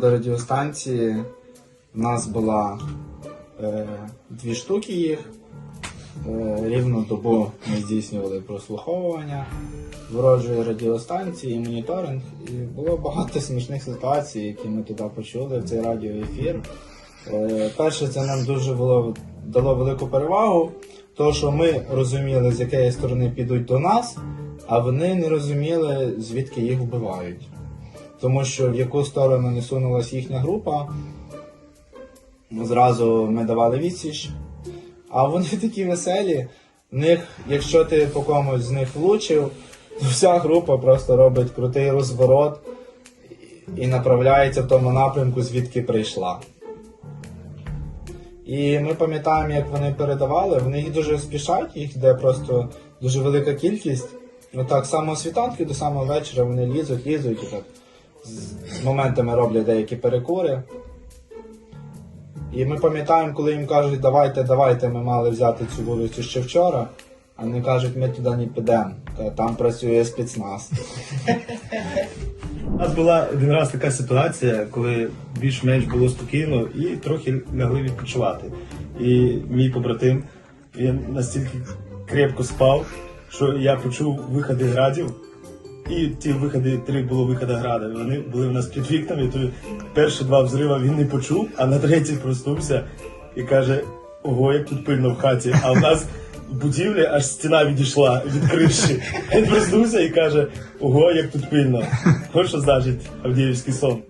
До радіостанції в нас була е, дві штуки їх. Е, рівну добу ми здійснювали прослуховування ворожої радіостанції і моніторинг. І було багато смішних ситуацій, які ми туди почули в цей радіоефір. Е, перше, це нам дуже було, дало велику перевагу, тому що ми розуміли, з якої сторони підуть до нас, а вони не розуміли, звідки їх вбивають. Тому що в яку сторону не сунулась їхня група, зразу ми давали відсіч. А вони такі веселі. В них, якщо ти по комусь з них влучив, то вся група просто робить крутий розворот і направляється в тому напрямку, звідки прийшла. І ми пам'ятаємо, як вони передавали, вони їх дуже спішать, їх йде просто дуже велика кількість. Отак, з самого світанки до самого вечора вони лізуть, лізуть і так з моментами роблять деякі перекури. І ми пам'ятаємо, коли їм кажуть, давайте, давайте, ми мали взяти цю вулицю ще вчора, а вони кажуть, ми туди не підемо, там працює спецназ. У нас була один раз така ситуація, коли більш-менш було спокійно і трохи лягли відпочивати. І мій побратим він настільки крепко спав, що я почув виходи градів. І ті виходи, три було виходи града. Вони були в нас під вікнами, то перші два взрива він не почув, а на третій проснувся і каже: ого, як тут пильно в хаті. А в нас в будівлі аж стіна відійшла від криші. Він проснувся і каже: ого, як тут пильно. Ось що значить Авдіївський сон.